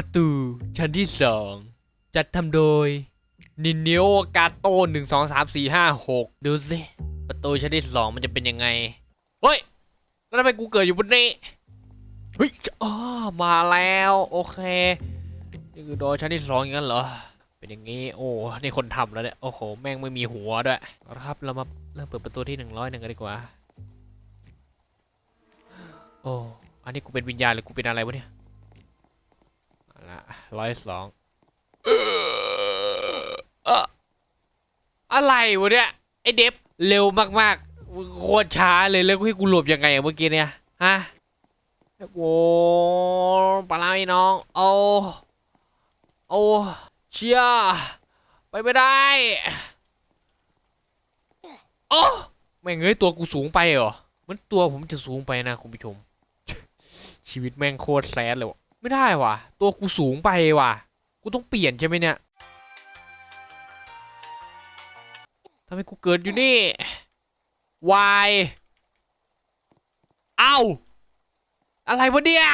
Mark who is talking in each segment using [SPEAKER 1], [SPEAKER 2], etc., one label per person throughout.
[SPEAKER 1] ประตูชั้นที่สองจัดทำโดยนินเนโอกาโต้หนึ่งสองสามสี่ห้าหกดูสิประตูชั้นที่สองมันจะเป็นยังไง เฮ้ย แล้วทำไมกูเกิดอยู่บนนี้เฮ้ยอ๋อมาแล้วโอเค นี่คือโดอชั้นที่สองอย่างนั้นเหรอ เป็นอย่างนี้ โอ้นี่คนทำแล้วเนี่ยโอ้โห แม่งไม่มีหัวด้วยเอาละครับเรามาเริ่มเปิดประตูที่หนึ่งร้อยหนึ่งกันดีกว่า โอ้อันนี้กูเป็นวิญญาณหรือกูเป็นอะไรวะเนี่ย ร้อยสองเอ่ออะไรวะเนี่ยไอเดฟเร็วมากๆโคตรช้าเลยแล้วให้กูหลบยังไงอะเมื่อกี้เนี่ยฮะโอ้ปลาไหลน้องโอ้โอ้เชียไปไม่ได้โอ้แม่งเอ้ยตัวกูสูงไปเหรอมันตัวผมจะสูงไปนะคุณผู้ชม ชีวิตแม่งโคตรแซดเลยวะ ไม่ได้ว่ะ ตัวกูสูงไปว่ะ กูต้องเปลี่ยนใช่ไหมเนี่ยทำไมกูเกิดอยู่นี่ วาย เอ้าอะไรวะเนี่ย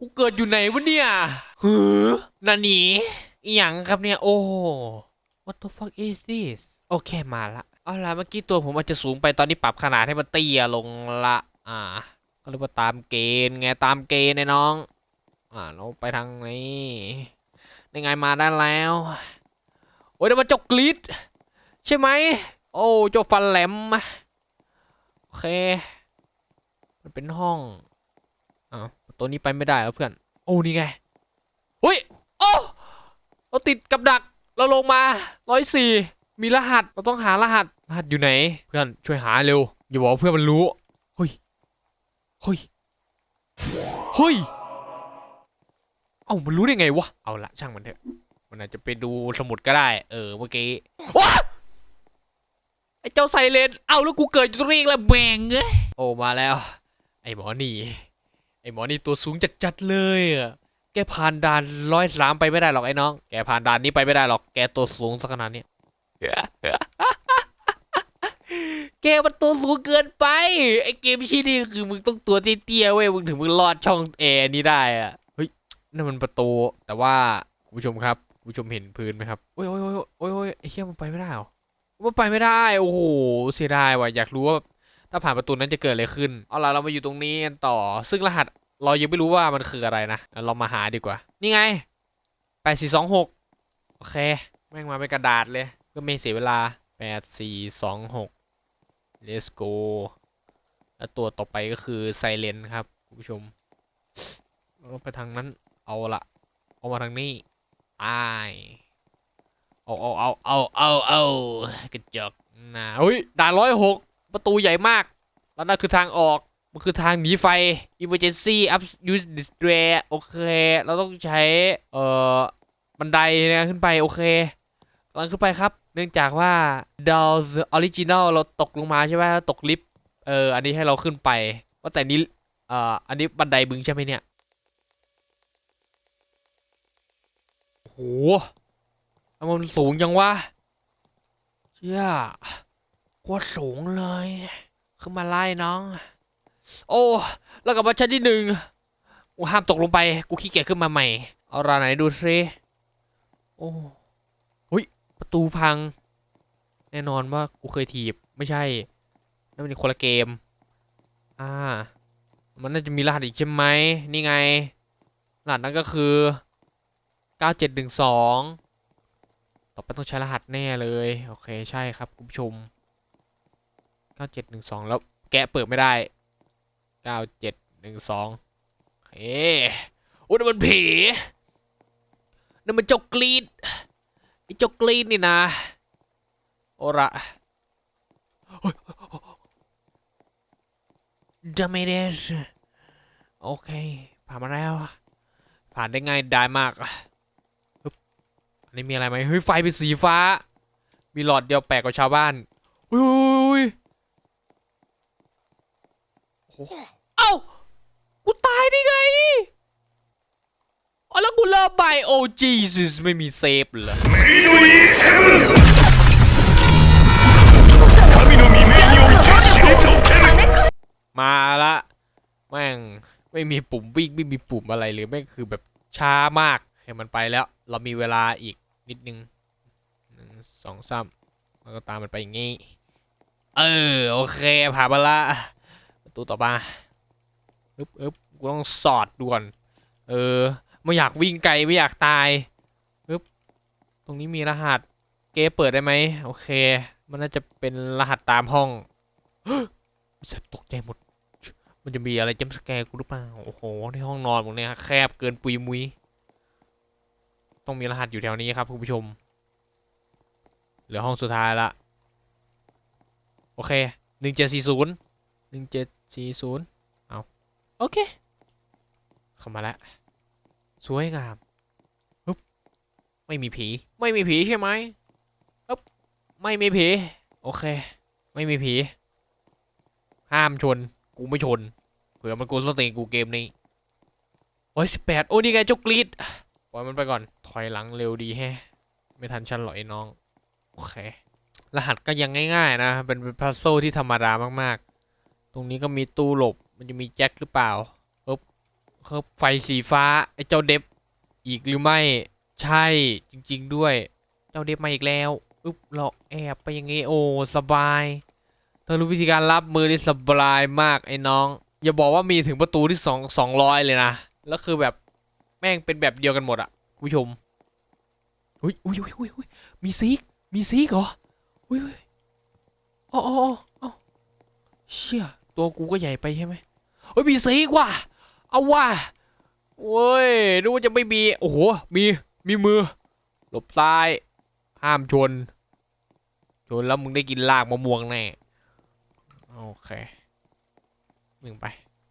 [SPEAKER 1] กูเกิดอยู่ไหนวะเนี่ยหือนาหนีอหยังครับเนี่ย โอ้ what the fuck is this โอเคมาละ เอาล่ะเมื่อกี้ตัวผมอาจจะสูงไปตอนนี้ปรับขนาดให้มันเตี้ยลงละ อ่า ก็เรียกว่าตามเกณฑ์ไงตามเกณฑ์ไอ้น้อง อ่าเราไปทางนี้ได้ไงมาได้แล้ว โอ้ยเดี๋ยวมาจกกรีดใช่ไหม โอ้จกฟันแหลมโอเค มันเป็นห้องอ้าวตัวนี้ไปไม่ได้แล้วเพื่อน โอ้นี่ไงเฮ้ยโอ้เราติดกับดักเราลงมาร้อยสี่มีรหัสเราต้องหารหัสรหัสอยู่ไหน เพื่อนช่วยหาเร็วอย่าบอกเพื่อนมันรู้เฮ้ยเฮ้ยเฮ้ย เอ้ามันรู้ได้ไงวะ เอาละช่างมันเถอะ มันอาจจะไปดูสมุดก็ได้ เออเมื่อกี้ว้าไอ้เจ้าไซเลน เอาแล้วกูเกิดอยู่ตรงนี้อีกแล้วแบงเอ้ยโอ้มาแล้ว ไอ้หมอนี่ ไอ้หมอนี่ตัวสูงจัดๆเลยอะแกผ่านด่านร้อยสามไปไม่ได้หรอกไอ้น้อง แกผ่านด่านนี้ไปไม่ได้หรอก แกตัวสูงสักขนาดนี้ แกมันตัวสูงเกินไป ไอ้เกมชี้นี่คือมึงต้องตัวเตี้ยๆเว้ย มึงถึงมึงรอดช่องแอร์นี้ได้อะ นั่นมันประตูแต่ว่าคุณผู้ชมครับคุณผู้ชมเห็นพื้นไหมครับโอ้ยโอ้ยโอ้ยโอ้ยโอ้ยไอ้เชี่ยมันไปไม่ได้เหรอมันไปไม่ได้โอ้โหเสียดายว่ะอยากรู้ว่าถ้าผ่านประตูนั้นจะเกิดอะไรขึ้นเอาล่ะเรามาอยู่ตรงนี้กันต่อ ซึ่งรหัสเรายังไม่รู้ว่ามันคืออะไรนะเรามาหาดีกว่า นี่ไงแปดสี่สองหกโอเคแม่งมาเป็นกระดาษเลยก็ไม่เสียเวลาแปดสี่สองหก let's go แล้วตัวต่อไปก็คือไซเลนครับคุณผู้ชมแล้วก็ไปทางนั้น เอาละเอามาทางนี้ไอายเอาเอาเอาเอาเอาเอากระจกนะอุ้ยด่านร้อยหกประตูใหญ่มาก แล้วนั่นคือทางออก มันคือทางหนีไฟ emergency up use distress โอเค เราต้องใช้ เอ่อ บันไดนะขึ้นไป โอเคกำลังขึ้นไปครับ เนื่องจากว่า down the original เราตกลงมาใช่ไหมตกลิฟต์ เออ อันนี้ให้เราขึ้นไป ว่าแต่นี้ เอ่อ อันนี้บันไดบึงใช่ไหมเนี่ย โอ้โหทำไมมันสูงจังวะเชี่ยโคตรสูงเลยขึ้นมาไล่น้อง โอ้แล้วกลับมาชั้นที่หนึ่งกูห้ามตกลงไปกูขี้เกียจขึ้นมาใหม่ เอาราไหนดูซิโอ้หุยประตูพัง แน่นอนว่ากูเคยถีบไม่ใช่นั่นเป็นคนละเกม อ่า มันน่าจะมีรหัสอีกใช่ไหมนี่ไงรหัสนั้นก็คือ 9712 ต่อไปต้องใช้รหัสแน่เลย โอเค ใช่ครับคุณผู้ชม 9712 แล้วแกะเปิดไม่ได้ 9712 เฮ้โอ้นั่นมันผีนั่นมันเจ้ากรีดไอ้เจ้ากรีดนี่นะ โอระดามิเดสโอเค ผ่านมาแล้ว ผ่านได้ง่ายได้มาก อันนี้มีอะไรไหมเฮ้ยไฟเป็นสีฟ้า มีหลอดเดียวแปลกกว่าชาวบ้านอุ้ยโอ้เอ้ากูตายได้ไงอ๋อแล้วกูเลิกไปโอ้เจีซุสไม่มีเซฟเล
[SPEAKER 2] ย
[SPEAKER 1] มาละแม่งไม่มีปุ่มวิ่งไม่มีปุ่มอะไรเลยแม่งคือแบบช้ามากให้มันไปแล้ว เรามีเวลาอีก นิดนึงหนึ่งสองสามแล้วก็ตามมันไปอย่างงี้ เออ โอเคผ่านมาละประตูต่อมาอึ๊บอึ๊บกูต้องสอดด่วน เออ ไม่อยากวิ่งไกลไม่อยากตายอึ๊บตรงนี้มีรหัส เก๊เปิดได้ไหมโอเค มันน่าจะเป็นรหัสตามห้องสัตว์ตกใจหมด มันจะมีอะไรจำสแกร์กูหรือเปล่า โอ้โห ในห้องนอนผมเนี่ยแคบเกินปุยมุย ต้องมีรหัสอยู่แถวนี้ครับคุณผู้ชม เหลือห้องสุดท้ายละ โอเคหนึ่งเจ็ดสี่ศูนย์หนึ่งเจ็ดสี่ศูนย์เอาโอเค เข้ามาแล้ว สวยงามปึ๊บไม่มีผี ไม่มีผีใช่ไหมปึ๊บไม่มีผี โอเค ไม่มีผี ห้ามชน กูไม่ชน เผื่อมันกูสติงตีกูเกมนี้โอ้ยสิบแปดโอ้นี่ไงเจ้ากรีด ปล่อยมันไปก่อนถอยหลังเร็วดีแฮะไม่ทันฉันหรอกไอ้น้องโอเครหัสก็ยังง่ายๆนะเป็นเป็นพัซโซที่ธรรมดามากๆ ตรงนี้ก็มีตู้หลบมันจะมีแจ็คหรือเปล่าปึ๊บเพิ่มไฟสีฟ้าไอ้เจ้าเดฟอีกหรือไม่ใช่จริง ๆด้วย เจ้าเดฟมาอีกแล้วอึ๊บเราแอบไปอย่างงี้โอ้สบายเธอรู้วิธีการรับมือได้สบายมากไอ้น้อง อย่าบอกว่ามีถึงประตูที่สองสองร้อยเลยนะแล้วคือแบบ แม่งเป็นแบบเดียวกันหมดอะคุณผู้ชมอุ้ยอุ้ยอุ้ยอุ้ยมีซีกมีซีกเหรออุ้ยอุ้ยอ๋ออ๋ออ๋ออ๋อเชี่ยตัวกูก็ใหญ่ไปใช่ไหมเฮ้ยมีซีกว่ะเอาว่ะเว้ยนึกว่าจะไม่มีโอ้โหมีมีมือ หลบซ้าย ห้ามชน ชนแล้วมึงได้กินลากมะม่วงแน่โอเคมึงไป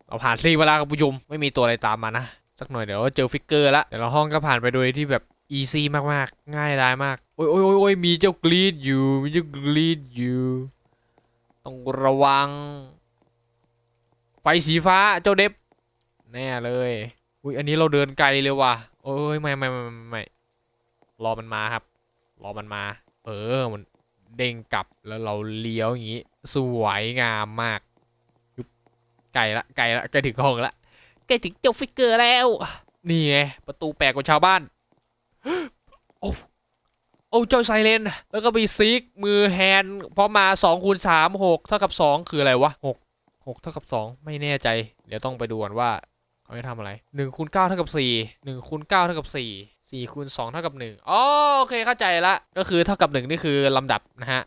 [SPEAKER 1] เราผ่านซีกมาแล้วครับผู้ชมไม่มีตัวอะไรตามมานะ สักหน่อยเดี๋ยวเราเจอฟิกเกอร์ละเดี๋ยวเราห้องก็ผ่านไปโดยที่แบบอีซี่มากๆ ง่ายดายมาก โอ้ยโอ้ยโอ้ยมีเจ้ากรีดอยู่ มีเจ้ากรีดอยู่ ต้องระวัง ไฟสีฟ้าเจ้าเด็บ แน่เลย อุ้ยอันนี้เราเดินไกลเลยว่ะ โอ้ยไม่ไม่ไม่ไม่ไม่รอมันมาครับ รอมันมา เออมันเด้งกลับแล้วเราเลี้ยวอย่างงี้ สวยงามมากไกลละไกลละใกล้ถึงห้องละ กล้ถึงเจ้าฟิกเกอร์แล้ว นี่ไงประตูแปลกกว่าชาวบ้าน โอ้โอ้เจ้าไซเลน แล้วก็มีซิกมือแฮนพอมมา2คูณ3 6เท่ากับ 2 คืออะไรวะ 6 6เท่ากับ 2 ไม่แน่ใจ เดี๋ยวต้องไปดูก่อนว่าเขาจะทำอะไร1คูณ9เท่ากับ 4 1คูณ9เท่ากับ 4 4คูณ2เท่ากับ1อ๋อโอเคเข้าใจละ ก็คือเท่ากับ 1 นี่คือลำดับนะฮะ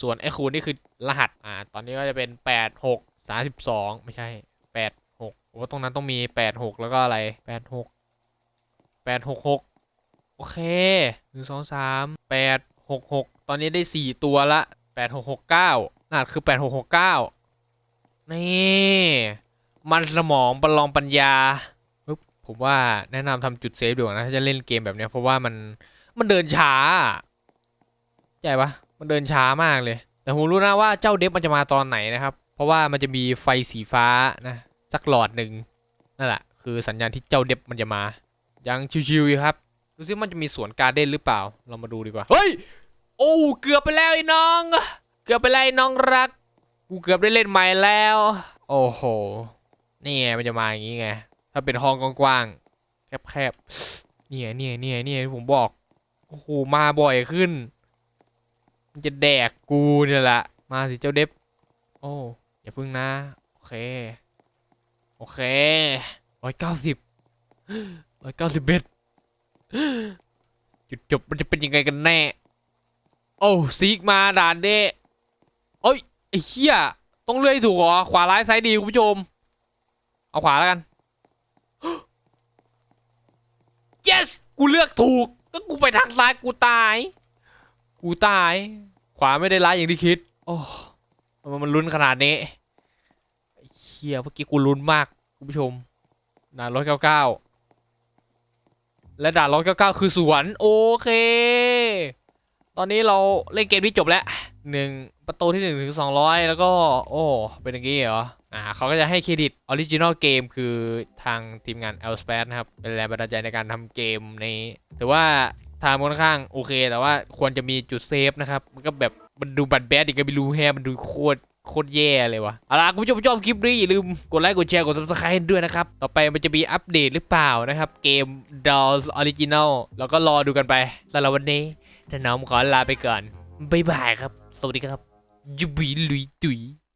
[SPEAKER 1] ส่วนไอ้คูณนี่คือรหัส อ่า ตอนนี้ก็จะเป็น 8 6 32 ไม่ใช่ 8 6ว่าตรงนั้นต้องมี8 6แล้วก็อะไร8 6 8 6 6โอเคหนึ่งสองสามแปดหกหกตอนนี้ได้สี่ตัวละแปดหกหกเก้ารหัสคือแปดหกหกเก้านี่มันสมองประลองปัญญาปึ๊บผมว่าแนะนำทำจุดเซฟดีกว่านะถ้าจะเล่นเกมแบบนี้เพราะว่ามันมันเดินช้าใช่ปะมันเดินช้ามากเลย แต่ผมรู้นะว่าเจ้าเดฟมันจะมาตอนไหนนะครับ เพราะว่ามันจะมีไฟสีฟ้านะ สักหลอดหนึ่งนั่นแหละคือสัญญาณที่เจ้าเดฟมันจะมา ยังชิวๆอยู่ครับดูซิมันจะมีสวนการ์เด้นหรือเปล่า เรามาดูดีกว่า เฮ้ย โอ้เกือบไปแล้วไอ้น้อง เกือบไปแล้วไอ้น้องรัก กูเกือบได้เล่นใหม่แล้ว โอ้โห นี่ไงมันจะมาอย่างงี้ไง ถ้าเป็นห้องกว้างๆ แคบๆ เนี่ยเนี่ยเนี่ยเนี่ยผมบอก โอ้โห มาบ่อยขึ้น มันจะแดกกูเนี่ยแหละ มาสิเจ้าเด็บ โอ้ อย่าพึ่งนะ โอเค โอเคร้อยเก้าสิบร้อยเก้าสิบเอ็ดจุดจบมันจะเป็นยังไงกันแน่ โอ้ซีกมาด่านเด้โอ้ยไอ้เหี้ยต้องเลื่อยถูกเหรอ ขวาร้ายซ้ายดีคุณผู้ชม เอาขวาแล้วกัน yes กูเลือกถูก ก็กูไปทางซ้ายกูตาย กูตาย ขวาไม่ได้ร้ายอย่างที่คิด โอ้มมันลุ้นขนาดนี้ เฮียเมื่อกี้กูลุ้นมากคุณผู้ชมด่านร้อยเก้าเก้าและด่านร้อยเก้าเก้าคือสวนโอเค ตอนนี้เราเล่นเกมที่จบแล้วหนึ่งประตูที่หนึ่งถึงสองร้อยแล้วก็ โอ้เป็นอย่างงี้เหรออ่าเขาก็จะให้เครดิตออริจินอลเกมคือทางทีมงาน e l s p a c e นะครับ เป็นแรงบันดาลใจในการทำเกมนี้ถือว่าทางค่อนข้างโอเค แต่ว่าควรจะมีจุดเซฟนะครับ มันก็แบบมันดูบัตรแบดอีกก็ไม่รู้แฮมันดูโคตร โคตรแย่เลยวะเอาล่ะคุณผู้ชมชอบคลิปนี้อย่าลืมกดไลค์กดแชร์กด subscribe ด้วยนะครับ ต่อไปมันจะมีอัปเดตหรือเปล่านะครับ เกม Dolls Original แล้วก็รอดูกันไปสำหรับวันนี้ท่านน้องขอลาไปก่อน บ๊ายบายครับ สวัสดีครับยูบีลุยตุย